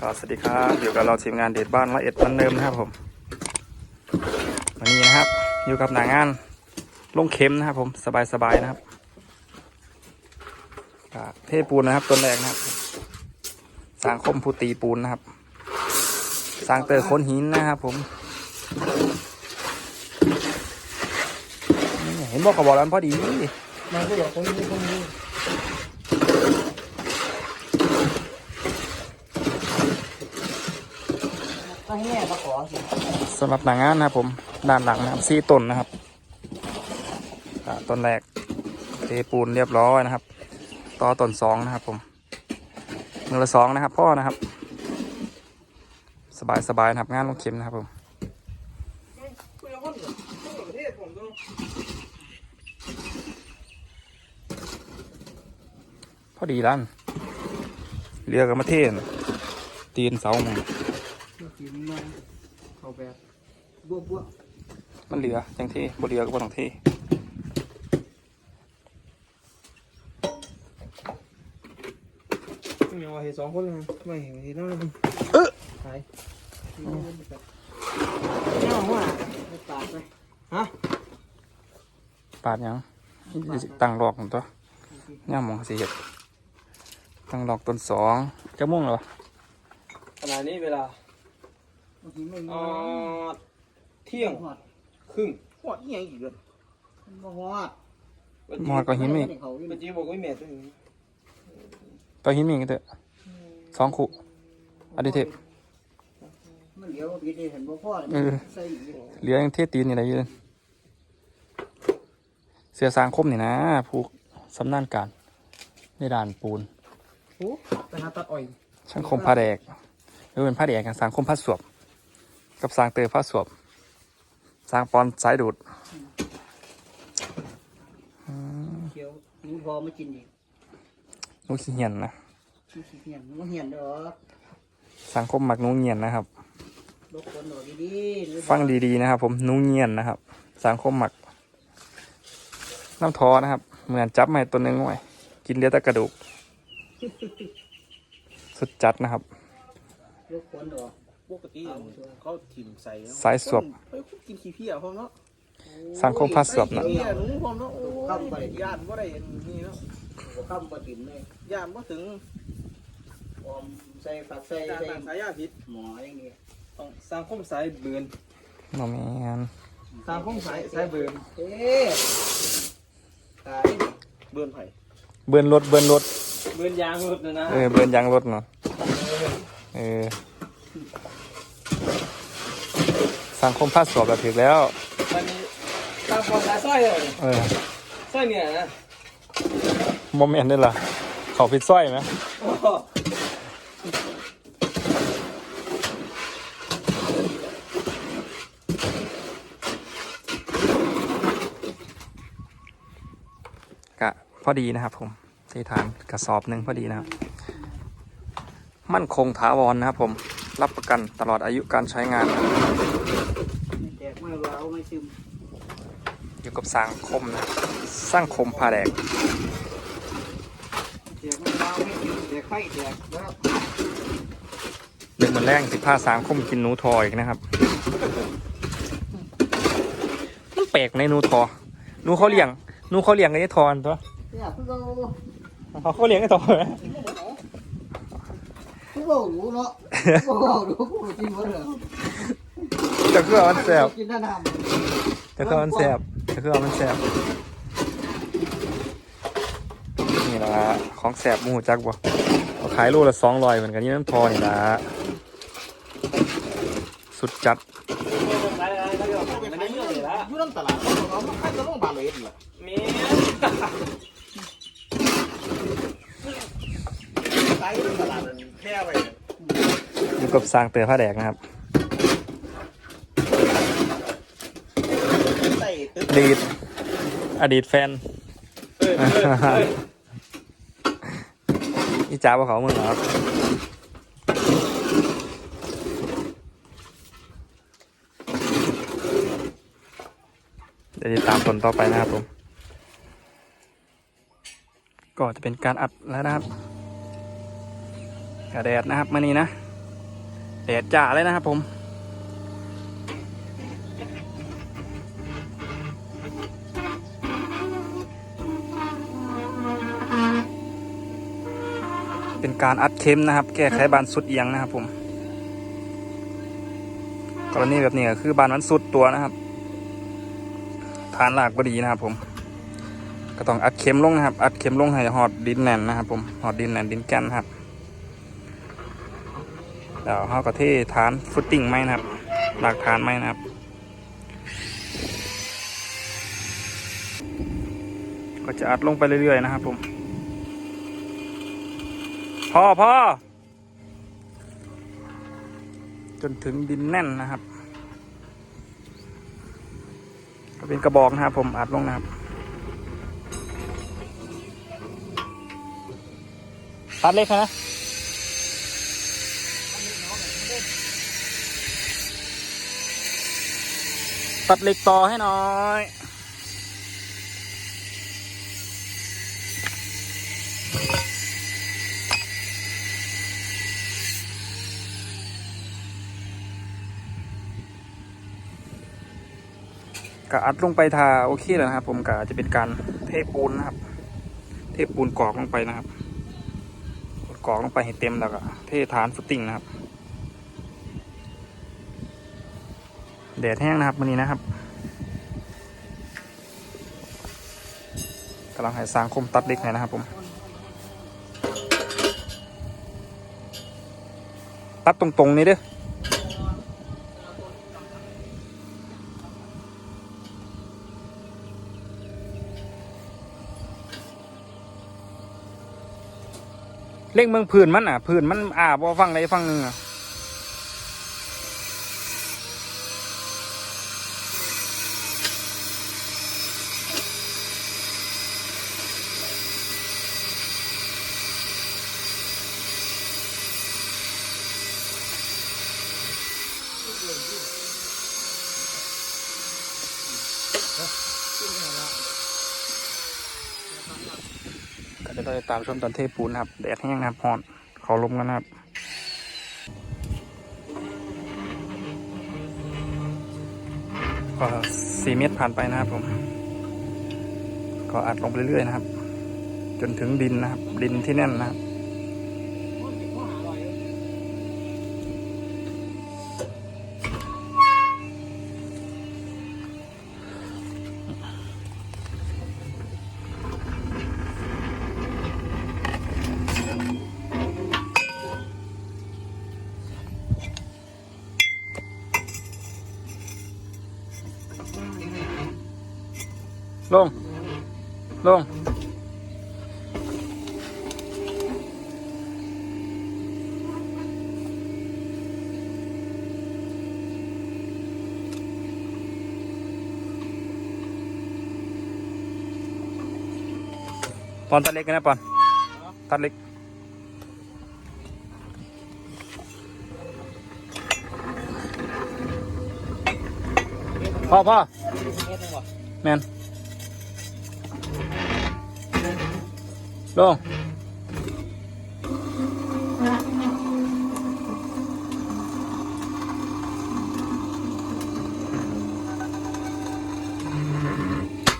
ครับสวัสดีครับอยู่กับเราทีมงานเดดบ้านละเอ็ดเหมือนเดิมนะครับผมวันนี้นะครับ อยู่กับหนางานลงเข็มนะครับ ผมสบายๆนะครับเทปูนนะครับต้นแรกนะครับ สร้างคมผูตีปูนนะครับ สร้างเตอร์ค้นหินนะครับ ผมเห็นบอกกระบอกแล้วมันพอดีมันก็บอกคนนี้คนนี้ถ้า ให้แม่มาขอสิสำหรับหนางงานนะครับผมด้านหลังนะครับสี่ต้นนะครับต้นแรกเทปูนเรียบร้อยนะครับ ต่อต้นสองนะครับ ผมมือละสองนะครับ พ่อนะครับ สบายสบายๆนะครับงานลงเข็มนะครับผมพอดีล้านเรือกับมาเทศตีนเสาหม กินมาเขาแบบบวบบวมันเหลือจังเทบเรือก็บ่ต้องเทไม่เอาเห็นสองคนเลยไม่เห็นเห็นนั่นเลยเออหายไม่เอาว่าปาดไปฮะปาดยังตั้งหลอกผมตัวย่ามองสิเห็ดตั้งหลอกต้นสองจะม่วงเหรอขณะนี้เวลา ไม่เอ่มาอเที่ยงหอดครึ่งหอดยังอีกเลยมาหอดวันมอดก็หินมีเขาอยู่เมื่อกี้บอกว่าแม่ตัวนี้ตัวหินมีกันเถอะสองคู่อดิเทพมันเดี๋ยวพี่ได้เห็นบ่พ่อเออใส่อีกเหลือยังเทตีนนี่อะไรอยู่เลยเสือสร้างคมนี่นะผูกสำนานการในด่านปูน โอ้ไปหาตัดอ้อยช่างคมผ้าแดกหรือเป็นผ้าแดกกันสร้างคมผ้าสวบ กับสร้างเตอผ้าสวบสร้างปอนสายดูดเขียวหนูพอมากินอีกนูขี้เหียนนะมันสิเหียนมันบ่เหียนดอกสังคมมักนูเงียนนะครับลกคนดอกดีๆหนูฟังดีๆนะครับ ผมนูเงียนนะครับ สังคมมัก น้ำทอนะครับ เหมือนจับมาตัวหนึงไว้กินเหลือแต่กระดูก สุดจัดนะครับลกคนดอก ปกติเขาถิ่มใส่สายสวบเฮ้ยกินขี้เพี้ยพร้อมเนาะสังคมผ้าสวบนะเพี้ยหนูพร้อมเนาะโอ้ยญาติว่าได้นี่เนาะบ่ค้ำบ่ติ่มเลยญาติว่าถึงออมใส่ฝักใส่การใส่ต่างสายญาติผิดหมออย่างนี้ต้องสร้างคมสายเบือนโนแมนสร้างคมสายสายเบือนเอ๊ะตายเบือนไผ่เบือนรถเบือนรถเบือนยางรถนะนะเออเบือนยางรถเนาะเออ สังคมผ้าสวบแบบถึกแล้ววันนี้ตามความสายสร้อยเลยเออสร้อยเนี่ยนะโมเมนต์ได้ล่ะเขาพิดสร้อยไหมโอ้โหกะพอดีนะครับผมที่ทานกระสอบหนึ่งพอดีนะครับ มั่นคงถาวรนะครับผมรับประกันตลอดอายุการใช้งานไม่แตก ไม่ร้าวไม่ซึมอยู่กับสังคมนะครับสร้างคมผ้าแดกแตกไม่ร้าวไม่ซึมแตกไข่แตกแล้วเด็กมันแรงสิผ้าสังคมกินหนูทออีกนะครับมันแปลกในหนูทอหนูเขาเลี้ยงหนูเขาเลี้ยงไอ้ทอนตัวเนี่ยเพิ่งเอาเขาเขาเลี้ยงไอ้ทอไหมเพิ่งเอาหนูเนาะเพิ่งเอาหนูกูกินหมดเลย แต่คือมันแสบกินน้ำน้แต่คือมันแสบแต่คือมันแสบนี่ละของแสบมูจักบ่เขาขายโลละสองร้อยเหมือนกันนี่น้ำทอนี่ละสุดจัดยอะไรแล้วก็มันได้เรื่องเลยละำอยู่น้ำตลาดเขามาขายตะลงบาเลยเองเหรอเมียขายอยู่ตลแค่ไปอยู่กับสร้างเตอผ้าแดกนะครับ ใส่ตึ๊ อดีต อดีตแฟนเอ้ยเอ้ยเอ้ยอีจ้าบ่เขามึงเหรอครับเดี๋ยวติดตามผลต่อไปนะครับผม ก็จะเป็นการอัดแล้วนะครับกระแดดนะครับมานี่นะ แดดจ่าเลยนะครับผม เป็นการอัดเข็มนะครับ แก้ไขบานสุดเอียงนะครับ ผม กรณีแบบนี้ก็คือบานมันสุดตัวนะครับฐานหลากบดีนะครับ ผม ก็ต้องอัดเข็มลงนะครับ อัดเข็มลงให้หอดดินแน่นนะครับผมหอดดินแน่นดินแก่นครับแล้วเขาก็เทฐานฟุตติ้งไม้นะครับ หลักฐานไม้นะครับก็จะอัดลงไปเรื่อยๆนะครับผม พ่อพ่อจนถึงดินแน่นนะครับ ก็เป็นกระบอกนะครับผมอัดลงนะครับตัดเล็กนะตัดเหล็กต่อให้หน่อย ก็อัดลงไปทาโอเคแล้วนะครับ ผมก็จะเป็นการเทปูนนะครับ เทปูนกรอกลงไปนะครับกรอกลงไปให้เต็มแล้วก็เทฐานฟุตติ้งนะครับแดดแห้งนะครับวันนี้นะครับกำลังให้สร้างคมตัดเล็กหน่อยนะครับผม ตัดตรงๆนี้เด้อ เล็กเมืองพื้นมันอะพื้นมันอ่าบ่ฟังใดฟังหนึ่งอะก็เดี๋ยวเราจะตามชมตอนเทปูนะครับแดดแห้งนะครับพอนเขาลมกันนะครับก็สี่เมตรผ่านไปนะครับผม ก็อัดลงไปเรื่อยๆนะครับ จนถึงดินนะครับ ดินที่แน่นนะครับ ลง ลง ปอนตัดเล็กกันนะปอน ตัดเล็กพ่อพ่อแมน ลง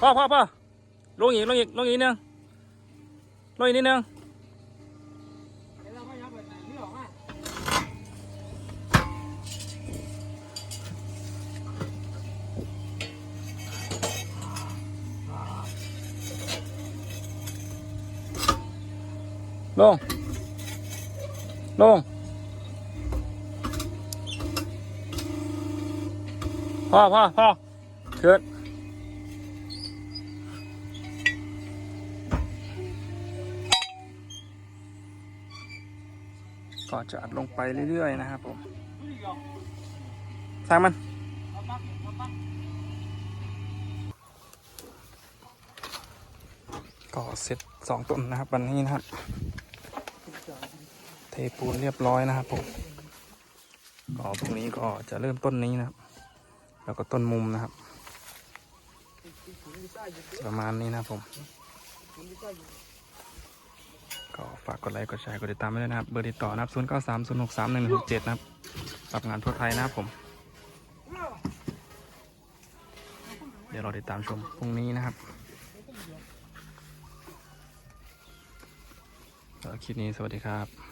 พ่อพ่อพ่อลงอีกลงอีกลงอีกนึงลงอีกนิดนึง ง ลง พ่อพ่อพ่อเกิดก็จะอัดลงไปเรื่อยๆนะครับผมสร้างมัน ก็เสร็จสองต้นนะครับ วันนี้นะครับ ทปูนเรียบร้อยนะครับผมก็พรุ่งนี้ก็จะเริ่มต้นนี้นะครับ แล้วก็ต้นมุมนะครับ ประมาณนี้นะครับผมก็ฝากกดไลค์กดแชร์กดติดตามไว้ด้วยนะครับ เบอร์ติดต่อนะครับ0 9 3 0 6 3 1 6 7นย์หกสามหนึ่งหกเจ็ดนะครับรับงานทั่วไทยนะครับผม เดี๋ยวเราติดตามชมพรุ่งนี้นะครับคลิปนี้สวัสดีครับ